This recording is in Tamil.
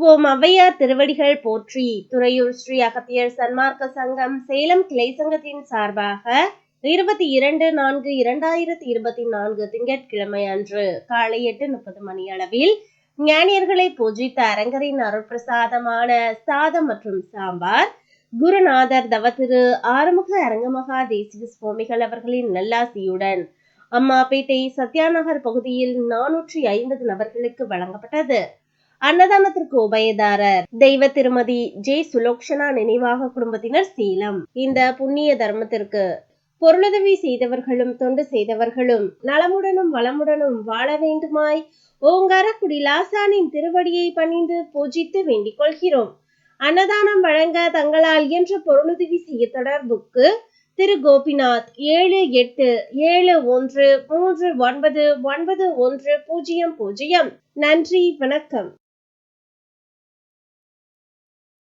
ஓம் ஔவையார் திருவடிகள் போற்றி. துறையூர் ஸ்ரீ அகத்தியர் சன்மார்க்க சங்கம் சேலம் கிளை சங்கத்தின் சார்பாக இருபத்தி இரண்டு நான்கு இரண்டாயிரத்தி இருபத்தி நான்கு திங்கட்கிழமை அன்று காலை எட்டு முப்பது மணி அளவில் ஞானியர்களை பூஜித்த அரங்கரின் அருட்பிரசாதமான சாதம் மற்றும் சாம்பார் குருநாதர் தவத்திரு ஆறுமுக அரங்கமகா தேசிக சுவாமிகள் அவர்களின் நல்லாசியுடன் அம்மாபேட்டை சத்யாநகர் பகுதியில் நானூற்றி ஐம்பது நபர்களுக்கு வழங்கப்பட்டது. அன்னதானத்திற்கு உபயதாரர். தெய்வ திருமதி ஜே. சுலோக்ஷனா நினைவாக குடும்பத்தினர் சீலம். இந்த புண்ணிய தர்மத்திற்கு பொருளுதவி செய்தவர்களும் தொண்டு செய்தவர்களும் நலமுடனும் வளமுடனும் வாழ வேண்டுமாய் ஓங்காரக்குடி லாசானின் திருவடியை பணிந்து பூஜித்து வேண்டிக் கொள்கிறோம். அன்னதானம் வழங்க தங்களால் என்ற பொருளுதவி செய்ய தொடர்புக்கு திரு. கோபிநாத் ஏழு எட்டு ஏழு ஒன்று மூன்று ஒன்பது ஒன்பது ஒன்று பூஜ்ஜியம் பூஜ்ஜியம் நன்றி வணக்கம்.